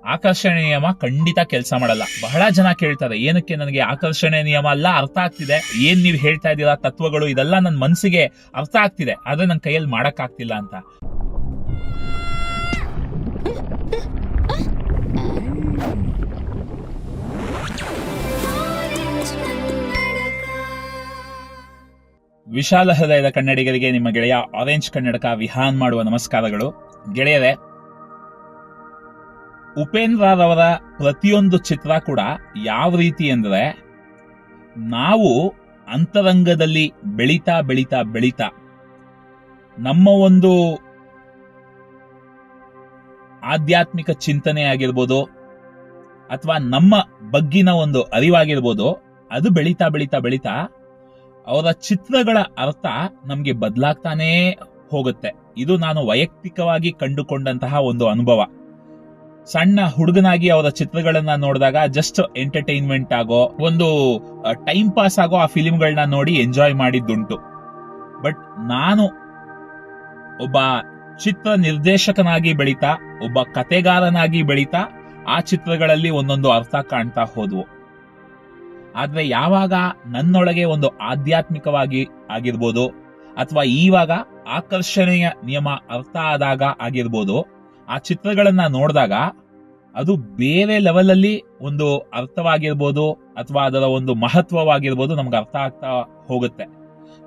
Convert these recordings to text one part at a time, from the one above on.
ಆಕರ್ಷಣೆ ನಿಯಮ ಖಂಡಿತ ಕೆಲಸ ಮಾಡಲ್ಲ. ಬಹಳ ಜನ ಕೇಳ್ತಾರೆ, ಏನಕ್ಕೆ ನನಗೆ ಆಕರ್ಷಣೆ ನಿಯಮ ಎಲ್ಲ ಅರ್ಥ ಆಗ್ತಿದೆ. ಏನ್ ನೀವು ಹೇಳ್ತಾ ಇದ್ದೀರಾ? ತತ್ವಗಳು ಇದೆಲ್ಲ ನನ್ನ ಮನಸ್ಸಿಗೆ ಅರ್ಥ ಆಗ್ತಿದೆ. ಆದ್ರೆ ನನ್ನ ಕೈಯಲ್ಲಿ ಮಾಡಕ್ ಆಗ್ತಿಲ್ಲ ಅಂತ. ವಿಶಾಲ ಹೃದಯದ ಕನ್ನಡಿಗರಿಗೆ ನಿಮ್ಮ ಗೆಳೆಯ ಆರೆಂಜ್ ಕನ್ನಡಕ ವಿಹಾನ್ ಮಾಡುವ ನಮಸ್ಕಾರಗಳು. ಗೆಳೆಯರೆ ಉಪೇಂದ್ರ ರವರ ಪ್ರತಿಯೊಂದು ಚಿತ್ರ ಕೂಡ ಯಾವ ರೀತಿ ಅಂದ್ರೆ, ನಾವು ಅಂತರಂಗದಲ್ಲಿ ಬೆಳೀತಾ ಬೆಳೀತಾ ಬೆಳೀತಾ ನಮ್ಮ ಒಂದು ಆಧ್ಯಾತ್ಮಿಕ ಚಿಂತನೆ ಆಗಿರ್ಬೋದು ಅಥವಾ ನಮ್ಮ ಬಗ್ಗಿನ ಒಂದು ಅರಿವಾಗಿರ್ಬೋದು, ಅದು ಬೆಳೀತಾ ಬೆಳೀತಾ ಬೆಳೀತಾ ಅವರ ಚಿತ್ರಗಳ ಅರ್ಥ ನಮಗೆ ಬದಲಾಗ್ತಾನೇ ಹೋಗುತ್ತೆ. ಇದು ನಾನು ವೈಯಕ್ತಿಕವಾಗಿ ಕಂಡುಕೊಂಡಂತಹ ಒಂದು ಅನುಭವ. ಸಣ್ಣ ಹುಡುಗನಾಗಿ ಅವರ ಚಿತ್ರಗಳನ್ನ ನೋಡಿದಾಗ ಜಸ್ಟ್ ಎಂಟರ್ಟೈನ್ಮೆಂಟ್ ಆಗೋ ಒಂದು ಟೈಮ್ ಪಾಸ್ ಆಗೋ ಆ ಫಿಲಿಮ್ಗಳನ್ನ ನೋಡಿ ಎಂಜಾಯ್ ಮಾಡಿದ್ದುಂಟು. ಬಟ್ ನಾನು ಒಬ್ಬ ಚಿತ್ರ ನಿರ್ದೇಶಕನಾಗಿ ಬೆಳೀತಾ, ಒಬ್ಬ ಕತೆಗಾರನಾಗಿ ಬೆಳೀತಾ ಆ ಚಿತ್ರಗಳಲ್ಲಿ ಒಂದೊಂದು ಅರ್ಥ ಕಾಣ್ತಾ ಹೋದ್ವು. ಆದ್ರೆ ಯಾವಾಗ ನನ್ನೊಳಗೆ ಒಂದು ಆಧ್ಯಾತ್ಮಿಕವಾಗಿ ಆಗಿರ್ಬೋದು, ಅಥವಾ ಈವಾಗ ಆಕರ್ಷಣೆಯ ನಿಯಮ ಅರ್ಥ ಆದಾಗ ಆಗಿರ್ಬೋದು ಆ ಚಿತ್ರಗಳನ್ನ ನೋಡಿದಾಗ ಅದು ಬೇರೆ ಲೆವೆಲ್ ಅಲ್ಲಿ ಒಂದು ಅರ್ಥವಾಗಿರ್ಬೋದು ಅಥವಾ ಅದರ ಒಂದು ಮಹತ್ವವಾಗಿರ್ಬೋದು ನಮ್ಗೆ ಅರ್ಥ ಆಗ್ತಾ ಹೋಗುತ್ತೆ.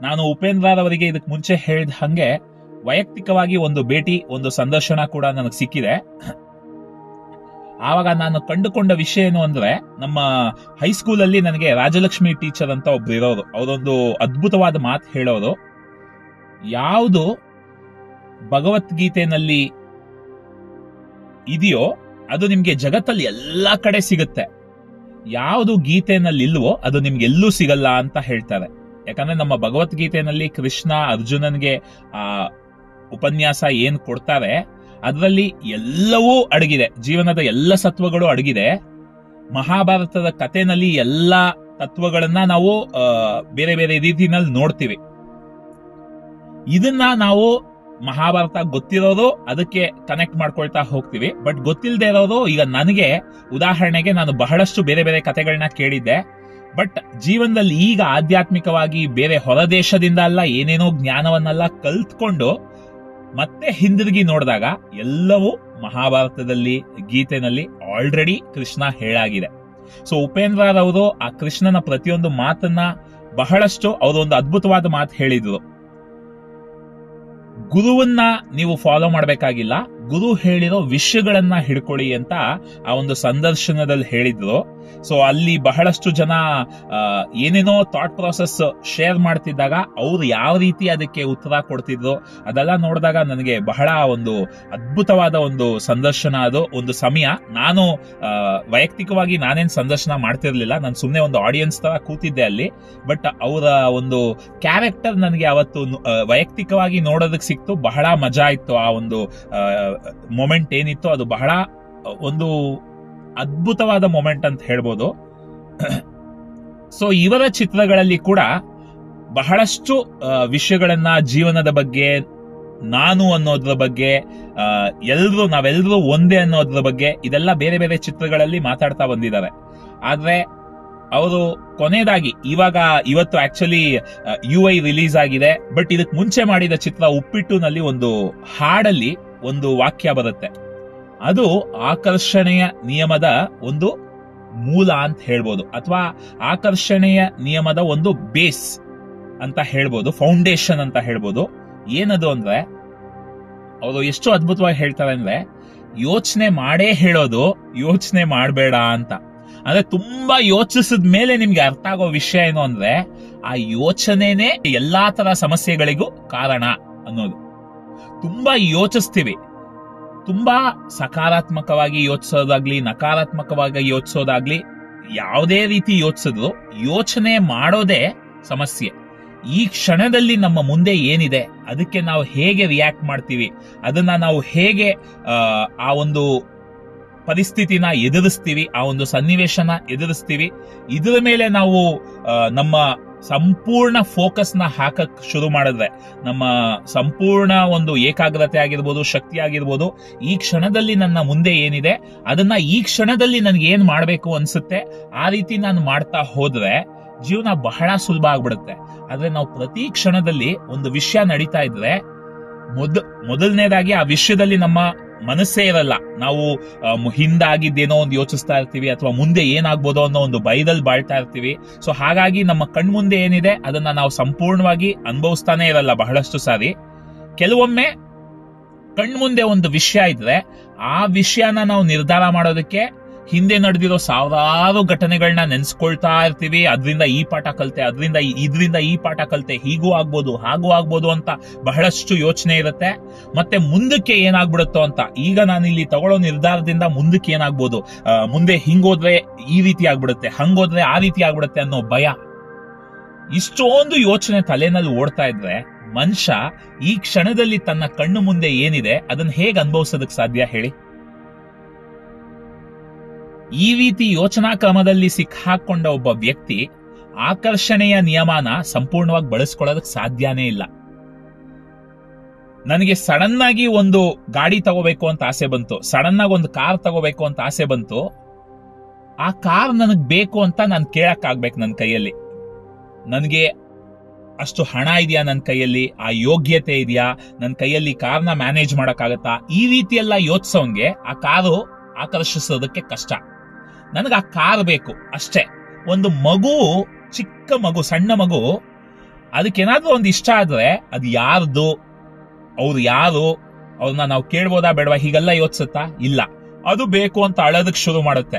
ನಾನು ಉಪೇಂದ್ರ ಅವರಿಗೆ ಇದಕ್ಕೆ ಮುಂಚೆ ಹೇಳಿದ ಹಂಗೆ ವೈಯಕ್ತಿಕವಾಗಿ ಒಂದು ಭೇಟಿ, ಒಂದು ಸಂದರ್ಶನ ಕೂಡ ನನಗೆ ಸಿಕ್ಕಿದೆ. ಆವಾಗ ನಾನು ಕಂಡುಕೊಂಡ ವಿಷಯ ಏನು ಅಂದ್ರೆ ನಮ್ಮ ಹೈಸ್ಕೂಲ್ ಅಲ್ಲಿ ನನಗೆ ರಾಜಲಕ್ಷ್ಮಿ ಟೀಚರ್ ಅಂತ ಒಬ್ರು ಇರೋರು. ಅವರೊಂದು ಅದ್ಭುತವಾದ ಮಾತು ಹೇಳೋರು. ಯಾವುದು ಭಗವದ್ಗೀತೆನಲ್ಲಿ ಇದೆಯೋ ಅದು ನಿಮ್ಗೆ ಜಗತ್ತಲ್ಲಿ ಎಲ್ಲಾ ಕಡೆ ಸಿಗುತ್ತೆ. ಯಾವುದು ಗೀತೆನಲ್ಲಿಲ್ವೋ ಅದು ನಿಮ್ಗೆ ಎಲ್ಲೂ ಸಿಗಲ್ಲ ಅಂತ ಹೇಳ್ತಾರೆ. ಯಾಕಂದ್ರೆ ನಮ್ಮ ಭಗವದ್ಗೀತೆನಲ್ಲಿ ಕೃಷ್ಣ ಅರ್ಜುನನ್ಗೆ ಆ ಉಪನ್ಯಾಸ ಏನ್ ಕೊಡ್ತಾರೆ, ಅದರಲ್ಲಿ ಎಲ್ಲವೂ ಅಡಗಿದೆ. ಜೀವನದ ಎಲ್ಲ ಸತ್ವಗಳು ಅಡಗಿದೆ. ಮಹಾಭಾರತದ ಕಥೆನಲ್ಲಿ ಎಲ್ಲ ತತ್ವಗಳನ್ನ ನಾವು ಬೇರೆ ಬೇರೆ ರೀತಿನಲ್ಲಿ ನೋಡ್ತೀವಿ. ಇದನ್ನ ನಾವು ಮಹಾಭಾರತ ಗೊತ್ತಿರೋದು ಅದಕ್ಕೆ ಕನೆಕ್ಟ್ ಮಾಡ್ಕೊಳ್ತಾ ಹೋಗ್ತೀವಿ. ಬಟ್ ಗೊತ್ತಿಲ್ಲದೆ ಇರೋದು ಈಗ ನನಗೆ ಉದಾಹರಣೆಗೆ ನಾನು ಬಹಳಷ್ಟು ಬೇರೆ ಬೇರೆ ಕಥೆಗಳನ್ನ ಕೇಳಿದ್ದೆ. ಬಟ್ ಜೀವನದಲ್ಲಿ ಈಗ ಆಧ್ಯಾತ್ಮಿಕವಾಗಿ ಬೇರೆ ಹೊರದೇಶದಿಂದ ಅಲ್ಲ, ಏನೇನೋ ಜ್ಞಾನವನ್ನೆಲ್ಲ ಕಲ್ತ್ಕೊಂಡು ಮತ್ತೆ ಹಿಂದಿರುಗಿ ನೋಡಿದಾಗ ಎಲ್ಲವೂ ಮಹಾಭಾರತದಲ್ಲಿ, ಗೀತೆನಲ್ಲಿ ಆಲ್ರೆಡಿ ಕೃಷ್ಣ ಹೇಳಾಗಿದೆ. ಸೊ ಉಪೇಂದ್ರ ಅವರು ಆ ಕೃಷ್ಣನ ಪ್ರತಿಯೊಂದು ಮಾತನ್ನ ಬಹಳಷ್ಟು ಅವರು ಒಂದು ಅದ್ಭುತವಾದ ಮಾತು ಹೇಳಿದ್ರು. ಗುರುವನ್ನ ನೀವು ಫಾಲೋ ಮಾಡಬೇಕಾಗಿಲ್ಲ. ಗುರು ಹೇಳಿರೋ ವಿಷಯಗಳನ್ನ ಹಿಡ್ಕೊಳ್ಳಿ ಅಂತ ಆ ಒಂದು ಸಂದರ್ಶನದಲ್ಲಿ ಹೇಳಿದ್ರು. ಸೊ ಅಲ್ಲಿ ಬಹಳಷ್ಟು ಜನ ಏನೇನೋ ಥಾಟ್ ಪ್ರಾಸೆಸ್ ಶೇರ್ ಮಾಡ್ತಿದ್ದಾಗ ಅವ್ರು ಯಾವ ರೀತಿ ಅದಕ್ಕೆ ಉತ್ತರ ಕೊಡ್ತಿದ್ರು ಅದೆಲ್ಲ ನೋಡಿದಾಗ ನನಗೆ ಬಹಳ ಒಂದು ಅದ್ಭುತವಾದ ಒಂದು ಸಂದರ್ಶನ ಅದು, ಒಂದು ಸಮಯ. ನಾನು ವೈಯಕ್ತಿಕವಾಗಿ ನಾನೇನು ಸಂದರ್ಶನ ಮಾಡ್ತಿರ್ಲಿಲ್ಲ. ನಾನು ಸುಮ್ಮನೆ ಒಂದು ಆಡಿಯನ್ಸ್ ತರ ಕೂತಿದ್ದೆ ಅಲ್ಲಿ. ಬಟ್ ಅವರ ಒಂದು ಕ್ಯಾರೆಕ್ಟರ್ ನನಗೆ ಅವತ್ತು ವೈಯಕ್ತಿಕವಾಗಿ ನೋಡೋದಕ್ಕೆ ಸಿಕ್ತು. ಬಹಳ ಮಜಾ ಇತ್ತು ಆ ಒಂದು ಮೊಮೆಂಟ್ ಏನಿತ್ತು ಅದು ಬಹಳ ಒಂದು ಅದ್ಭುತವಾದ ಮೊಮೆಂಟ್ ಅಂತ ಹೇಳ್ಬೋದು. ಸೊ ಇವರ ಚಿತ್ರಗಳಲ್ಲಿ ಕೂಡ ಬಹಳಷ್ಟು ವಿಷಯಗಳನ್ನ ಜೀವನದ ಬಗ್ಗೆ, ನಾನು ಅನ್ನೋದ್ರ ಬಗ್ಗೆ ಎಲ್ಲರೂ ನಾವೆಲ್ಲರೂ ಒಂದೇ ಅನ್ನೋದ್ರ ಬಗ್ಗೆ ಇದೆಲ್ಲ ಬೇರೆ ಬೇರೆ ಚಿತ್ರಗಳಲ್ಲಿ ಮಾತಾಡ್ತಾ ಬಂದಿದ್ದಾರೆ. ಆದ್ರೆ ಅವರು ಕೊನೆಯದಾಗಿ, ಇವಾಗ, ಇವತ್ತು ಆಕ್ಚುಲಿ ಯು ಐ ರಿಲೀಸ್ ಆಗಿದೆ. ಬಟ್ ಇದಕ್ ಮುಂಚೆ ಮಾಡಿದ ಚಿತ್ರ ಉಪ್ಪಿಟ್ಟುನಲ್ಲಿ ಒಂದು ಹಾಡಲ್ಲಿ ಒಂದು ವಾಕ್ಯ ಬರುತ್ತೆ. ಅದು ಆಕರ್ಷಣೆಯ ನಿಯಮದ ಒಂದು ಮೂಲ ಅಂತ ಹೇಳ್ಬೋದು. ಅಥವಾ ಆಕರ್ಷಣೆಯ ನಿಯಮದ ಒಂದು ಬೇಸ್ ಅಂತ ಹೇಳ್ಬೋದು. ಫೌಂಡೇಶನ್ ಅಂತ ಹೇಳ್ಬೋದು. ಏನದು ಅಂದ್ರೆ, ಅವರು ಎಷ್ಟು ಅದ್ಭುತವಾಗಿ ಹೇಳ್ತಾರೆ ಅಂದ್ರೆ, ಯೋಚನೆ ಮಾಡೇ ಹೇಳೋದು ಯೋಚನೆ ಮಾಡಬೇಡ ಅಂತ. ಅಂದ್ರೆ ತುಂಬಾ ಯೋಚಿಸಿದ ಮೇಲೆ ನಿಮ್ಗೆ ಅರ್ಥ ಆಗೋ ವಿಷಯ ಏನು ಅಂದ್ರೆ ಆ ಯೋಚನೆನೇ ಎಲ್ಲಾ ತರ ಸಮಸ್ಯೆಗಳಿಗೂ ಕಾರಣ ಅನ್ನೋದು. ತುಂಬಾ ಯೋಚಿಸ್ತೀವಿ. ತುಂಬಾ ಸಕಾರಾತ್ಮಕವಾಗಿ ಯೋಚಿಸೋದಾಗ್ಲಿ ನಕಾರಾತ್ಮಕವಾಗಿ ಯೋಚಿಸೋದಾಗ್ಲಿ ಯಾವುದೇ ರೀತಿ ಯೋಚಿಸಿದ್ರು ಯೋಚನೆ ಮಾಡೋದೇ ಸಮಸ್ಯೆ. ಈ ಕ್ಷಣದಲ್ಲಿ ನಮ್ಮ ಮುಂದೆ ಏನಿದೆ ಅದಕ್ಕೆ ನಾವು ಹೇಗೆ ರಿಯಾಕ್ಟ್ ಮಾಡ್ತೀವಿ ಅದನ್ನ ನಾವು ಹೇಗೆ ಆ, ಒಂದು ಪರಿಸ್ಥಿತಿನ ಎದುರಿಸ್ತೀವಿ, ಆ ಒಂದು ಸನ್ನಿವೇಶನ ಎದುರಿಸ್ತೀವಿ. ಇದರ ಮೇಲೆ ನಾವು ನಮ್ಮ ಸಂಪೂರ್ಣ ಫೋಕಸ್ನ ಹಾಕಕ್ ಶುರು ಮಾಡಿದ್ರೆ, ನಮ್ಮ ಸಂಪೂರ್ಣ ಒಂದು ಏಕಾಗ್ರತೆ ಆಗಿರ್ಬೋದು, ಶಕ್ತಿ ಆಗಿರ್ಬೋದು, ಈ ಕ್ಷಣದಲ್ಲಿ ನನ್ನ ಮುಂದೆ ಏನಿದೆ, ಅದನ್ನ ಈ ಕ್ಷಣದಲ್ಲಿ ನನ್ಗೆ ಏನ್ ಮಾಡ್ಬೇಕು ಅನ್ಸುತ್ತೆ, ಆ ರೀತಿ ನಾನು ಮಾಡ್ತಾ ಹೋದ್ರೆ ಜೀವನ ಬಹಳ ಸುಲಭ ಆಗ್ಬಿಡುತ್ತೆ. ಆದ್ರೆ ನಾವು ಪ್ರತಿ ಕ್ಷಣದಲ್ಲಿ ಒಂದು ವಿಷಯ ನಡೀತಾ ಇದ್ರೆ, ಮೊದ, ಮೊದಲನೇದಾಗಿ ಆ ವಿಷಯದಲ್ಲಿ ನಮ್ಮ ಮನಸ್ಸೇ ಇರಲ್ಲ. ನಾವು ಹಿಂದಾಗಿದ್ದೇನೋ ಒಂದು ಯೋಚಿಸ್ತಾ ಇರ್ತೀವಿ ಅಥವಾ ಮುಂದೆ ಏನಾಗ್ಬೋದು ಅನ್ನೋ ಒಂದು ಭಯದಲ್ಲಿ ಬಾಳ್ತಾ ಇರ್ತೀವಿ. ಸೊ ಹಾಗಾಗಿ ನಮ್ಮ ಕಣ್ಮುಂದೆ ಏನಿದೆ, ಅದನ್ನ ನಾವು ಸಂಪೂರ್ಣವಾಗಿ ಅನುಭವಿಸ್ತಾನೆ ಇರಲ್ಲ ಬಹಳಷ್ಟು ಸಾರಿ. ಕೆಲವೊಮ್ಮೆ ಕಣ್ಮುಂದೆ ಒಂದು ವಿಷಯ ಇದ್ರೆ, ಆ ವಿಷಯನ ನಾವು ನಿರ್ಧಾರ ಮಾಡೋದಕ್ಕೆ ಹಿಂದೆ ನಡೆದಿರೋ ಸಾವಿರಾರು ಘಟನೆಗಳನ್ನ ನೆನ್ಸ್ಕೊಳ್ತಾ ಇರ್ತೀವಿ. ಅದರಿಂದ ಈ ಪಾಠ ಕಲ್ತೆ, ಅದರಿಂದ ಇದರಿಂದ ಈ ಪಾಠ ಕಲಿತೆ, ಹೀಗೂ ಆಗ್ಬೋದು, ಹಾಗೂ ಆಗ್ಬೋದು ಅಂತ ಬಹಳಷ್ಟು ಯೋಚನೆ ಇರುತ್ತೆ. ಮತ್ತೆ ಮುಂದಕ್ಕೆ ಏನಾಗ್ಬಿಡುತ್ತೋ ಅಂತ, ಈಗ ನಾನು ಇಲ್ಲಿ ತಗೊಳ್ಳೋ ನಿರ್ಧಾರದಿಂದ ಮುಂದಕ್ಕೆ ಏನಾಗ್ಬೋದು? ಮುಂದೆ ಹಿಂಗೋದ್ರೆ ಈ ರೀತಿ ಆಗ್ಬಿಡುತ್ತೆ, ಹಂಗೋದ್ರೆ ಆ ರೀತಿ ಆಗ್ಬಿಡುತ್ತೆ ಅನ್ನೋ ಭಯ. ಇಷ್ಟೊಂದು ಯೋಚನೆ ತಲೆನಲ್ಲಿ ಓಡ್ತಾ ಇದ್ರೆ ಮನುಷ್ಯ ಈ ಕ್ಷಣದಲ್ಲಿ ತನ್ನ ಕಣ್ಣು ಮುಂದೆ ಏನಿದೆ, ಅದನ್ನ ಹೇಗೆ ಅನುಭವಿಸೋದಕ್ಕೆ ಸಾಧ್ಯ ಹೇಳಿ? ಈ ರೀತಿ ಯೋಚನಾ ಕ್ರಮದಲ್ಲಿ ಸಿಕ್ಕಾಕೊಂಡ ಒಬ್ಬ ವ್ಯಕ್ತಿ ಆಕರ್ಷಣೆಯ ನಿಯಮನ ಸಂಪೂರ್ಣವಾಗಿ ಬಳಸ್ಕೊಳ್ಳೋದಕ್ಕೆ ಸಾಧ್ಯನೇ ಇಲ್ಲ. ನನಗೆ ಸಡನ್ ಆಗಿ ಒಂದು ಗಾಡಿ ತಗೋಬೇಕು ಅಂತ ಆಸೆ ಬಂತು ಸಡನ್ ಆಗಿ ಒಂದು ಕಾರ್ ತಗೋಬೇಕು ಅಂತ ಆಸೆ ಬಂತು. ಆ ಕಾರ್ ನನಗೆ ಬೇಕು ಅಂತ ನಾನು ಕೇಳಕ್ ಆಗ್ಬೇಕು ನನ್ನ ಕೈಯಲ್ಲಿ. ನನಗೆ ಅಷ್ಟು ಹಣ ಇದೆಯಾ ನನ್ನ ಕೈಯಲ್ಲಿ? ಆ ಯೋಗ್ಯತೆ ಇದೆಯಾ? ನನ್ನ ಕೈಯಲ್ಲಿ ಕಾರ್ನ ಮ್ಯಾನೇಜ್ ಮಾಡೋಕ್ಕಾಗತ್ತಾ? ಈ ರೀತಿ ಎಲ್ಲ ಯೋಚಿಸೋನ್ಗೆ ಆ ಕಾರು ಆಕರ್ಷಿಸೋದಕ್ಕೆ ಕಷ್ಟ. ನನಗೆ ಆ ಕಾರ್ ಬೇಕು, ಅಷ್ಟೇ. ಒಂದು ಮಗು, ಚಿಕ್ಕ ಮಗು, ಸಣ್ಣ ಮಗು, ಅದಕ್ಕೇನಾದ್ರೂ ಒಂದು ಇಷ್ಟ ಆದರೆ ಅದು ಯಾರ್ದು, ಅವ್ರು ಯಾರು, ಅವ್ರನ್ನ ನಾವು ಕೇಳ್ಬೋದಾ ಬೇಡವಾ, ಹೀಗೆಲ್ಲ ಯೋಚಿಸುತ್ತಾ? ಇಲ್ಲ. ಅದು ಬೇಕು ಅಂತ ಅಳೋದಕ್ಕೆ ಶುರು ಮಾಡುತ್ತೆ.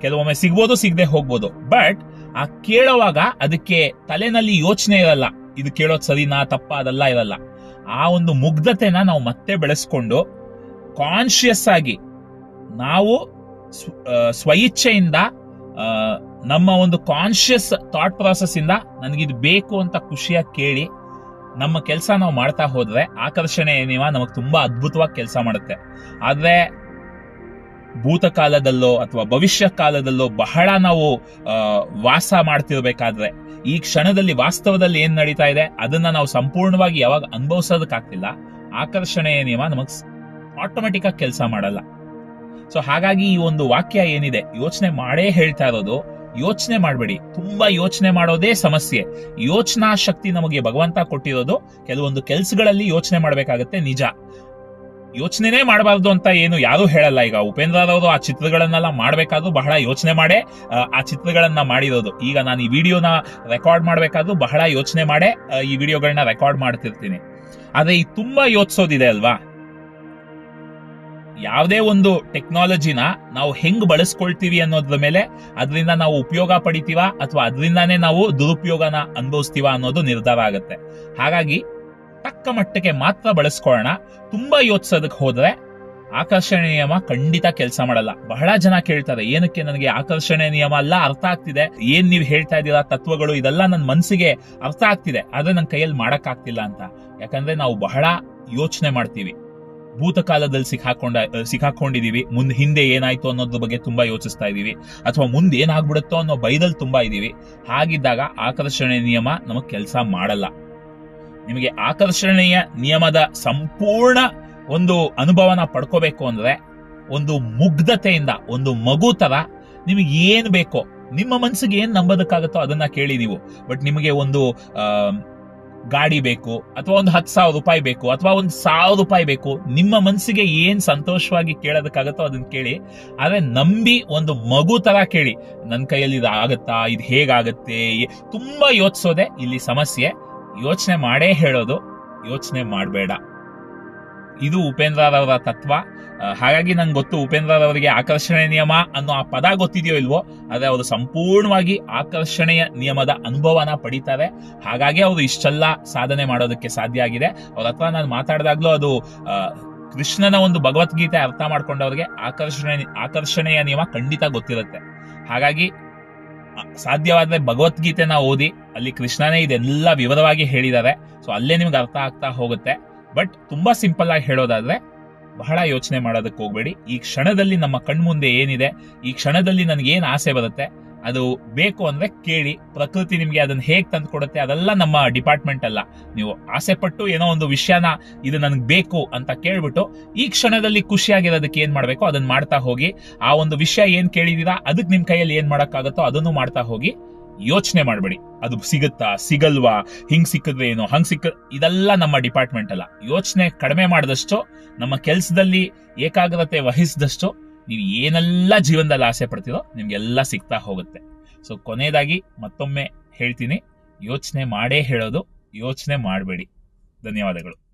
ಕೆಲವೊಮ್ಮೆ ಸಿಗ್ಬೋದು, ಸಿಗದೆ ಹೋಗ್ಬೋದು. ಬಟ್, ಆ ಕೇಳೋವಾಗ ಅದಕ್ಕೆ ತಲೆನಲ್ಲಿ ಯೋಚನೆ ಇರಲ್ಲ. ಇದು ಕೇಳೋದು ಸರಿನಾ, ತಪ್ಪ, ಅದೆಲ್ಲ ಇರಲ್ಲ. ಆ ಒಂದು ಮುಗ್ಧತೆನ ನಾವು ಮತ್ತೆ ಬೆಳೆಸ್ಕೊಂಡು ಕಾನ್ಶಿಯಸ್ ಆಗಿ, ನಾವು ಸ್ವಇಚ್ಛೆಯಿಂದ ನಮ್ಮ ಒಂದು ಕಾನ್ಶಿಯಸ್ ಥಾಟ್ ಪ್ರಾಸೆಸ್ ಇಂದ ನನಗಿದು ಬೇಕು ಅಂತ ಖುಷಿಯಾಗಿ ಕೇಳಿ ನಮ್ಮ ಕೆಲಸ ನಾವು ಮಾಡ್ತಾ ಹೋದ್ರೆ ಆಕರ್ಷಣೆ ಏನಿವ ನಮಗೆ ತುಂಬಾ ಅದ್ಭುತವಾಗಿ ಕೆಲಸ ಮಾಡುತ್ತೆ. ಆದ್ರೆ ಭೂತಕಾಲದಲ್ಲೋ ಅಥವಾ ಭವಿಷ್ಯ ಕಾಲದಲ್ಲೋ ಬಹಳ ನಾವು ವಾಸ ಮಾಡ್ತಿರ್ಬೇಕಾದ್ರೆ ಈ ಕ್ಷಣದಲ್ಲಿ ವಾಸ್ತವದಲ್ಲಿ ಏನ್ ನಡೀತಾ ಇದೆ ಅದನ್ನ ನಾವು ಸಂಪೂರ್ಣವಾಗಿ ಯಾವಾಗ ಅನುಭವಿಸೋದಕ್ಕಾಗ್ತಿಲ್ಲ. ಆಕರ್ಷಣೆ ಏನಿವ ನಮಗ್ ಆಟೋಮೆಟಿಕ್ ಆಗಿ ಕೆಲಸ ಮಾಡಲ್ಲ. ಸೊ ಹಾಗಾಗಿ ಈ ಒಂದು ವಾಕ್ಯ ಏನಿದೆ? ಯೋಚನೆ ಮಾಡೇ ಹೇಳ್ತಾ ಇರೋದು ಯೋಚನೆ ಮಾಡಬೇಡಿ. ತುಂಬಾ ಯೋಚನೆ ಮಾಡೋದೇ ಸಮಸ್ಯೆ. ಯೋಚನಾ ಶಕ್ತಿ ನಮಗೆ ಭಗವಂತ ಕೊಟ್ಟಿರೋದು ಕೆಲವೊಂದು ಕೆಲಸಗಳಲ್ಲಿ ಯೋಚನೆ ಮಾಡಬೇಕಾಗತ್ತೆ ನಿಜ. ಯೋಚನೆನೇ ಮಾಡಬಾರ್ದು ಅಂತ ಏನು ಯಾರು ಹೇಳಲ್ಲ. ಈಗ ಉಪೇಂದ್ರರವರು ಆ ಚಿತ್ರಗಳನ್ನೆಲ್ಲ ಮಾಡಬೇಕಾದ್ರೂ ಬಹಳ ಯೋಚನೆ ಮಾಡೇ ಆ, ಚಿತ್ರಗಳನ್ನ ಮಾಡಿರೋದು. ಈಗ ನಾನು ಈ ವಿಡಿಯೋನ ರೆಕಾರ್ಡ್ ಮಾಡಬೇಕಾದ್ರು ಬಹಳ ಯೋಚನೆ ಮಾಡೇ ಈ ವಿಡಿಯೋಗಳನ್ನ ರೆಕಾರ್ಡ್ ಮಾಡ್ತಿರ್ತೀನಿ. ಆದ್ರೆ ಈ ತುಂಬಾ ಯೋಚಿಸೋದಿದೆ ಅಲ್ವಾ? ಯಾವುದೇ ಒಂದು ಟೆಕ್ನಾಲಜಿನ ನಾವು ಹೆಂಗ್ ಬಳಸ್ಕೊಳ್ತೀವಿ ಅನ್ನೋದ್ರ ಮೇಲೆ ಅದರಿಂದ ನಾವು ಉಪಯೋಗ ಪಡಿತೀವ ಅಥವಾ ಅದರಿಂದಾನೇ ನಾವು ದುರುಪಯೋಗನ ಅನುಭವಿಸ್ತೀವ ಅನ್ನೋದು ನಿರ್ಧಾರ ಆಗುತ್ತೆ. ಹಾಗಾಗಿ ತಕ್ಕ ಮಟ್ಟಕ್ಕೆ ಮಾತ್ರ ಬಳಸ್ಕೊಳ್ಳೋಣ ತುಂಬಾ ಯೋಚಿಸೋದಕ್ಕೆ ಹೋದ್ರೆ ಆಕರ್ಷಣೆ ನಿಯಮ ಖಂಡಿತ ಕೆಲಸ ಮಾಡಲ್ಲ. ಬಹಳ ಜನ ಕೇಳ್ತಾರೆ, ಏನಕ್ಕೆ ನನಗೆ ಆಕರ್ಷಣೆ ನಿಯಮ ಎಲ್ಲ ಅರ್ಥ ಆಗ್ತಿದೆ. ಏನ್ ನೀವು ಹೇಳ್ತಾ ಇದ್ದೀರಾ? ತತ್ವಗಳು ಇದೆಲ್ಲ ನನ್ನ ಮನಸ್ಸಿಗೆ ಅರ್ಥ ಆಗ್ತಿದೆ. ಆದ್ರೆ ನನ್ನ ಕೈಯಲ್ಲಿ ಮಾಡಕ್ ಆಗ್ತಿಲ್ಲ ಅಂತ. ಯಾಕಂದ್ರೆ ನಾವು ಬಹಳ ಯೋಚನೆ ಮಾಡ್ತೀವಿ. ಭೂತಕಾಲದಲ್ಲಿ ಸಿಕ್ಕಾಕೊಂಡ ಸಿಕ್ಕಾಕೊಂಡಿದೀವಿ. ಮುಂದೆ ಹಿಂದೆ ಏನಾಯ್ತು ಅನ್ನೋದ್ರ ಬಗ್ಗೆ ತುಂಬಾ ಯೋಚಿಸ್ತಾ ಇದೀವಿ. ಅಥವಾ ಮುಂದೆ ಏನಾಗ್ಬಿಡುತ್ತೋ ಅನ್ನೋ ಭಯದಲ್ಲಿ ತುಂಬಾ ಇದೀವಿ. ಹಾಗಿದ್ದಾಗ ಆಕರ್ಷಣೆ ನಿಯಮ ನಮಗ್ ಕೆಲಸ ಮಾಡಲ್ಲ. ನಿಮಗೆ ಆಕರ್ಷಣೆಯ ನಿಯಮದ ಸಂಪೂರ್ಣ ಒಂದು ಅನುಭವನ ಪಡ್ಕೋಬೇಕು ಅಂದ್ರೆ ಒಂದು ಮುಗ್ಧತೆಯಿಂದ, ಒಂದು ಮಗು ತರ ನಿಮಗೆ ಏನ್ ಬೇಕೋ, ನಿಮ್ಮ ಮನಸ್ಸಿಗೆ ಏನ್ ನಂಬೋದಕ್ಕಾಗತ್ತೋ ಅದನ್ನ ಕೇಳಿ ನೀವು. ಬಟ್ ನಿಮಗೆ ಒಂದು ಗಾಡಿ ಬೇಕು, ಅಥವಾ ಒಂದು ಹತ್ತು ಸಾವಿರ ರೂಪಾಯಿ ಬೇಕು, ಅಥವಾ ಒಂದು ಸಾವಿರ ರೂಪಾಯಿ ಬೇಕು, ನಿಮ್ಮ ಮನಸ್ಸಿಗೆ ಏನ್ ಸಂತೋಷವಾಗಿ ಕೇಳೋದಕ್ಕಾಗತ್ತೋ ಅದನ್ನ ಕೇಳಿ, ಆದ್ರೆ ನಂಬಿ ಒಂದು ಮಗು ತರ ಕೇಳಿ. ನನ್ನ ಕೈಯಲ್ಲಿ ಇದು ಆಗತ್ತಾ, ಇದು ಹೇಗಾಗತ್ತೆ ತುಂಬಾ ಯೋಚಿಸೋದೆ, ಇಲ್ಲಿ ಸಮಸ್ಯೆ. ಯೋಚನೆ ಮಾಡೇ ಹೇಳೋದು, ಯೋಚನೆ ಮಾಡಬೇಡ. ಇದು ಉಪೇಂದ್ರರವರ ತತ್ವ. ಹಾಗಾಗಿ ನಂಗೆ ಗೊತ್ತು ಉಪೇಂದ್ರರವರಿಗೆ ಆಕರ್ಷಣೆ ನಿಯಮ ಅನ್ನೋ ಆ ಪದ ಗೊತ್ತಿದೆಯೋ ಇಲ್ವೋ, ಆದರೆ ಅವರು ಸಂಪೂರ್ಣವಾಗಿ ಆಕರ್ಷಣೆಯ ನಿಯಮದ ಅನುಭವನ ಪಡಿತಾರೆ. ಹಾಗಾಗಿ ಅವರು ಇಷ್ಟೆಲ್ಲ ಸಾಧನೆ ಮಾಡೋದಕ್ಕೆ ಸಾಧ್ಯ ಆಗಿದೆ. ಅವ್ರ ಹತ್ರ ನಾನು ಮಾತಾಡಿದಾಗ್ಲೂ ಅದು ಕೃಷ್ಣನ ಒಂದು ಭಗವದ್ಗೀತೆ ಅರ್ಥ ಮಾಡ್ಕೊಂಡವ್ರಿಗೆ ಆಕರ್ಷಣೆ, ಆಕರ್ಷಣೆಯ ನಿಯಮ ಖಂಡಿತ ಗೊತ್ತಿರುತ್ತೆ. ಹಾಗಾಗಿ ಸಾಧ್ಯವಾದ್ರೆ ಭಗವದ್ಗೀತೆನ ಓದಿ, ಅಲ್ಲಿ ಕೃಷ್ಣನೇ ಇದೆಲ್ಲ ವಿವರವಾಗಿ ಹೇಳಿದ್ದಾರೆ. ಸೊ, ಅಲ್ಲೇ ನಿಮ್ಗೆ ಅರ್ಥ ಆಗ್ತಾ ಹೋಗುತ್ತೆ. ಬಟ್ ತುಂಬಾ ಸಿಂಪಲ್ ಆಗಿ ಹೇಳೋದಾದ್ರೆ ಬಹಳ ಯೋಚನೆ ಮಾಡೋದಕ್ಕೆ ಹೋಗ್ಬೇಡಿ. ಈ ಕ್ಷಣದಲ್ಲಿ ನಮ್ಮ ಕಣ್ಮುಂದೆ ಏನಿದೆ, ಈ ಕ್ಷಣದಲ್ಲಿ ನನಗೆ ಏನ್ ಆಸೆ ಬರುತ್ತೆ, ಅದು ಬೇಕು ಅಂದ್ರೆ ಕೇಳಿ. ಪ್ರಕೃತಿ ನಿಮ್ಗೆ ಅದನ್ನ ಹೇಗ್ ತಂದು ಕೊಡುತ್ತೆ ಅದೆಲ್ಲ ನಮ್ಮ ಡಿಪಾರ್ಟ್ಮೆಂಟ್ ಅಲ್ಲ. ನೀವು ಆಸೆ ಪಟ್ಟು ಏನೋ ಒಂದು ವಿಷಯನ ಇದು ನನಗೆ ಬೇಕು ಅಂತ ಕೇಳ್ಬಿಟ್ಟು ಈ ಕ್ಷಣದಲ್ಲಿ ಖುಷಿಯಾಗಿರೋದಕ್ಕೆ ಏನ್ ಮಾಡ್ಬೇಕು ಅದನ್ನ ಮಾಡ್ತಾ ಹೋಗಿ. ಆ ಒಂದು ವಿಷಯ ಏನ್ ಕೇಳಿದೀರಾ ಅದಕ್ಕೆ ನಿಮ್ ಕೈಯಲ್ಲಿ ಏನ್ ಮಾಡಕ್ಕಾಗತ್ತೋ ಅದನ್ನು ಮಾಡ್ತಾ ಹೋಗಿ. ಯೋಚನೆ ಮಾಡಬೇಡಿ. ಅದು ಸಿಗುತ್ತಾ, ಸಿಗಲ್ವಾ, ಹಿಂಗ್ ಸಿಕ್ಕಿದ್ರೆ ಏನು, ಹಂಗ್ ಸಿಕ್ಕ, ಇದೆಲ್ಲ ನಮ್ಮ ಡಿಪಾರ್ಟ್ಮೆಂಟ್ ಅಲ್ಲ. ಯೋಚನೆ ಕಡಿಮೆ ಮಾಡಿದಷ್ಟು, ನಮ್ಮ ಕೆಲಸದಲ್ಲಿ ಏಕಾಗ್ರತೆ ವಹಿಸಿದಷ್ಟು, ನೀವು ಏನೆಲ್ಲ ಜೀವನದಲ್ಲಿ ಆಸೆ ಪಡ್ತೀರೋ, ನಿಮ್ಗೆಲ್ಲ ಸಿಗ್ತಾ ಹೋಗುತ್ತೆ. ಸೊ ಕೊನೆಯದಾಗಿ ಮತ್ತೊಮ್ಮೆ ಹೇಳ್ತೀನಿ. ಯೋಚನೆ ಮಾಡೇ ಹೇಳೋದು, ಯೋಚನೆ ಮಾಡಬೇಡಿ. ಧನ್ಯವಾದಗಳು.